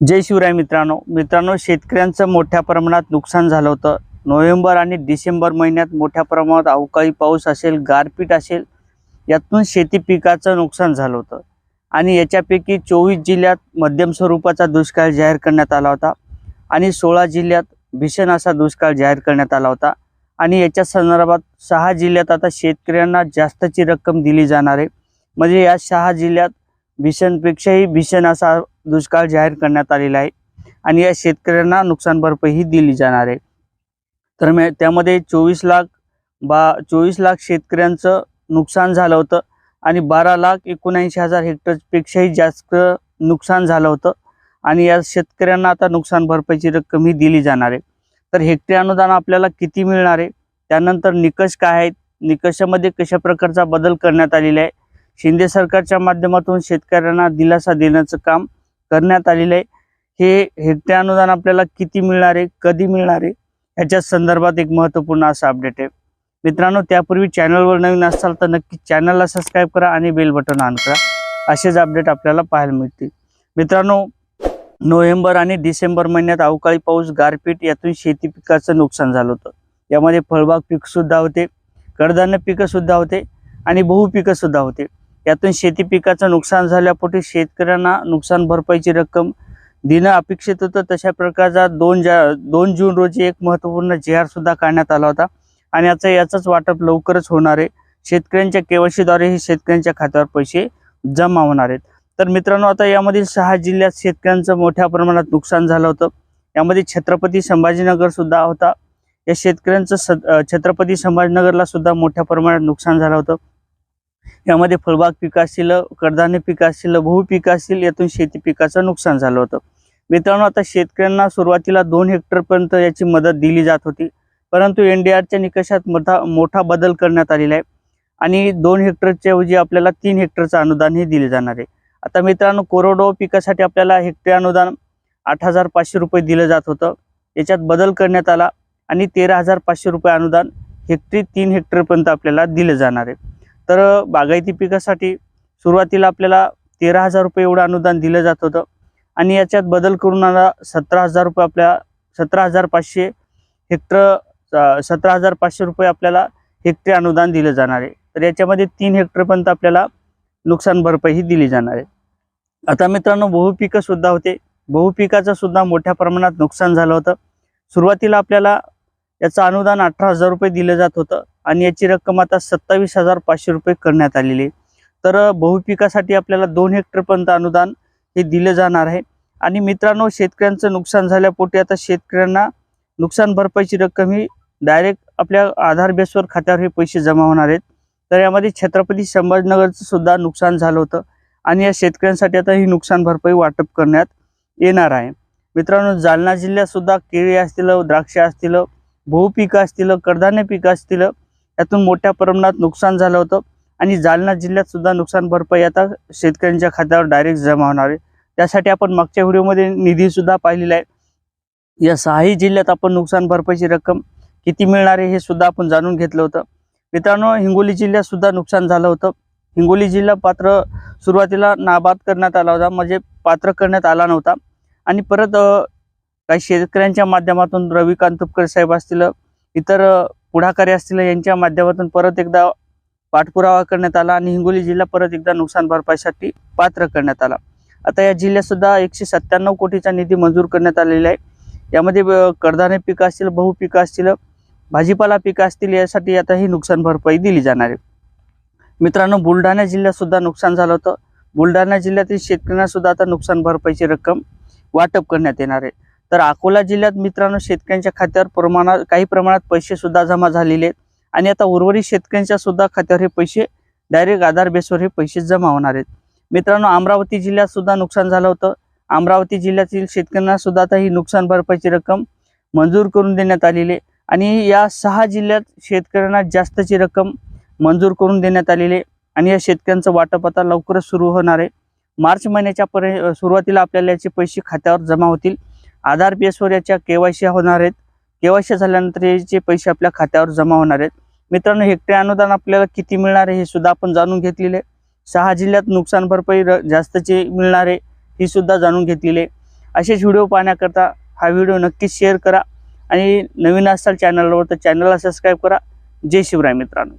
जय शिवराय मित्रांनो. मित्रांनो शेतकऱ्यांचं मोठ्या प्रमाणात नुकसान झालं होतं. नोव्हेंबर आणि डिसेंबर महिन्यात मोठ्या प्रमाणात अवकाळी पाऊस असेल गारपीट असेल यातून शेती पिकाचं नुकसान झालं होतं. आणि याच्यापैकी चोवीस जिल्ह्यात मध्यम स्वरूपाचा दुष्काळ जाहीर करण्यात आला होता आणि सोळा जिल्ह्यात भीषण असा दुष्काळ जाहीर करण्यात आला होता. आणि याच्या संदर्भात सहा जिल्ह्यात आता शेतकऱ्यांना जास्तची रक्कम दिली जाणार आहे. म्हणजे या सहा जिल्ह्यात भीषणपेक्षाही भीषण असा दुष्काळ जाहीर करण्यात आलेला आहे. आणि या शेतकऱ्यांना नुकसान भरपाई ही दिली जाणार आहे. तर मे त्यामध्ये चोवीस लाख बा चोवीस लाख शेतकऱ्यांचं नुकसान झालं होतं आणि बारा लाख एकोणऐंशी हजार हेक्टरपेक्षाही जास्त नुकसान झालं होतं. आणि या शेतकऱ्यांना आता नुकसान भरपाईची रक्कम ही दिली जाणार आहे. तर हेक्टरी अनुदान आपल्याला किती मिळणार आहे? त्यानंतर निकष काय आहेत? निकषामध्ये कशा प्रकारचा बदल करण्यात आलेला आहे? शिंदे सरकारच्या माध्यमातून शेतकऱ्यांना दिलासा देण्याचं काम करण्यात आलेलं आहे. हे हेक्टर अनुदान आपल्याला किती मिळणार आहे कधी मिळणार आहे ह्याच्या संदर्भात एक महत्त्वपूर्ण असं अपडेट आहे. मित्रांनो त्यापूर्वी चॅनलवर नवीन असाल तर नक्की चॅनलला सबस्क्राईब करा आणि बेल बटन ऑन करा. असेच अपडेट आपल्याला पाहायला मिळतील. मित्रांनो नोव्हेंबर आणि डिसेंबर महिन्यात अवकाळी पाऊस गारपीट यातून शेती पिकाचं नुकसान झालं होतं. यामध्ये फळबाग पीकसुद्धा होते कडधान्य पिकंसुद्धा होते आणि बहु होते. यातून शेती पिकाचं नुकसान झाल्यापोटी शेतकऱ्यांना नुकसान भरपाईची रक्कम देणं अपेक्षित होतं. तशा प्रकारचा दोन जा दोन जून रोजी एक महत्त्वपूर्ण जे आर सुद्धा काढण्यात आला होता. आणि याचं याचंच वाटप लवकरच होणार आहे. शेतकऱ्यांच्या केवायसीद्वारे हे शेतकऱ्यांच्या खात्यावर पैसे जमा होणार आहेत. तर मित्रांनो आता यामधील सहा जिल्ह्यात शेतकऱ्यांचं मोठ्या प्रमाणात नुकसान झालं होतं. यामध्ये छत्रपती संभाजीनगर सुद्धा होता. या शेतकऱ्यांचं स छत्रपती संभाजीनगरला सुद्धा मोठ्या प्रमाणात नुकसान झालं होतं. यामध्ये फळबाग पीक असतील कडधान्य पीक असतील भू पीक असतील यातून शेती पिकाचं नुकसान झालं होतं. मित्रांनो आता शेतकऱ्यांना सुरुवातीला दोन हेक्टरपर्यंत याची मदत दिली जात होती. परंतु एन डी आरच्या निकषात मोठा मोठा बदल करण्यात आलेला आहे. आणि दोन हेक्टरच्या ऐवजी आपल्याला तीन हेक्टरचं अनुदान हे दिले जाणार आहे. आता मित्रांनो कोरडो पिकासाठी आपल्याला हेक्टर अनुदान आठ हजार पाचशे रुपये दिलं जात होतं. याच्यात बदल करण्यात आला आणि तेरा हजार पाचशे रुपये अनुदान हेक्टरी तीन हेक्टरपर्यंत आपल्याला दिलं जाणार आहे. तर बागायती पिकासाठी सुरुवातीला आपल्याला तेरा हजार रुपये एवढं अनुदान दिलं जात होतं. आणि याच्यात बदल करून आला सतरा हजार रुपये आपल्या सतरा हजार पाचशे हेक्टर सतरा हजार पाचशे रुपये आपल्याला हेक्टरी अनुदान दिलं जाणार आहे. तर याच्यामध्ये तीन हेक्टरपर्यंत आपल्याला नुकसान भरपाई ही दिली जाणार आहे. आता मित्रांनो बहुपिकंसुद्धा होते. बहुपिकाचं सुद्धा मोठ्या प्रमाणात नुकसान झालं होतं. सुरुवातीला आपल्याला याचं अनुदान अठरा हजार रुपये दिलं जात होतं आणि याची रक्कम आता सत्तावीस हजार पाचशे रुपये करण्यात आलेली आहे. तर बहुपिकासाठी आपल्याला दोन हेक्टरपर्यंत अनुदान हे दिलं जाणार आहे. आणि मित्रांनो शेतकऱ्यांचं नुकसान झाल्यापोटी आता शेतकऱ्यांना नुकसान भरपाईची रक्कम ही डायरेक्ट आपल्या आधार बेसवर खात्यावर हे पैसे जमा होणार आहेत. तर यामध्ये छत्रपती संभाजीनगरचं सुद्धा नुकसान झालं होतं आणि या शेतकऱ्यांसाठी आता ही नुकसान भरपाई वाटप करण्यात येणार आहे. मित्रांनो जालना जिल्ह्यातसुद्धा केळी असतील द्राक्ष असतील बहुपिकं असतील कडधान्य पिकं असतील यातून मोठ्या प्रमाणात नुकसान झालं होतं. आणि जालना जिल्ह्यात सुद्धा नुकसान भरपाई आता शेतकऱ्यांच्या खात्यावर डायरेक्ट जमा होणार आहे. त्यासाठी आपण मागच्या व्हिडिओमध्ये निधीसुद्धा पाहिलेला आहे. या सहाही जिल्ह्यात आपण नुकसान भरपाईची रक्कम किती मिळणार आहे हे सुद्धा आपण जाणून घेतलं होतं. मित्रांनो हिंगोली जिल्ह्यात सुद्धा नुकसान झालं होतं. हिंगोली जिल्हा पात्र सुरुवातीला नाबाद करण्यात आला होता म्हणजे पात्र करण्यात आला नव्हता. आणि परत काही शेतकऱ्यांच्या माध्यमातून रविकांत तुपकर साहेब असतील इतर पुढाकारी असतील यांच्या माध्यमातून परत एकदा पाठपुरावा करण्यात आला आणि हिंगोली जिल्हा परत एकदा नुकसान भरपाईसाठी पात्र करण्यात आला. आता या जिल्ह्यात सुद्धा एकशे सत्त्याण्णव कोटीचा निधी मंजूर करण्यात आलेला आहे. यामध्ये कडधान्य पिकं असतील बहु पिकं असतील भाजीपाला पिकं असतील यासाठी आता ही नुकसान भरपाई दिली जाणार आहे. मित्रांनो बुलढाणा जिल्ह्यातसुद्धा नुकसान झालं होतं. बुलढाणा जिल्ह्यातील शेतकऱ्यांना सुद्धा आता नुकसान भरपाईची रक्कम वाटप करण्यात येणार आहे. तर अकोला जिल्ह्यात मित्रांनो शेतकऱ्यांच्या खात्यावर प्रमाणात काही प्रमाणात पैसे सुद्धा जमा झालेले आहेत. आणि आता उर्वरित शेतकऱ्यांच्या सुद्धा खात्यावर हे पैसे डायरेक्ट आधार बेसवर हे पैसे जमा होणार आहेत. मित्रांनो अमरावती जिल्ह्यात सुद्धा नुकसान झालं होतं. अमरावती जिल्ह्यातील शेतकऱ्यांना सुद्धा आता ही नुकसान भरपाईची रक्कम मंजूर करून देण्यात आलेली आहे. आणि या सहा जिल्ह्यात शेतकऱ्यांना जास्तची रक्कम मंजूर करून देण्यात आलेली आहे. आणि या शेतकऱ्यांचं वाटप आता लवकरच सुरू होणार आहे. मार्च महिन्याच्या पर्य सुरुवातीला आपल्याला याचे पैसे खात्यावर जमा होतील. आधार बेसवर याच्या केवायसी होणार आहेत. केवायसी झाल्यानंतर याचे पैसे आपल्या खात्यावर जमा होणार आहेत. मित्रांनो हेक्टरी अनुदान आपल्याला किती मिळणार आहे हे सुद्धा आपण जाणून घेतलेले. आहे सहा जिल्ह्यात नुकसान भरपाई र जास्तचे मिळणार आहे ही सुद्धा जाणून घेतलेली. आहे असेच व्हिडिओ पाहण्याकरता हा व्हिडिओ नक्कीच शेअर करा. आणि नवीन असाल चॅनलवर तर चॅनलला सबस्क्राईब करा. जय शिवराय मित्रांनो.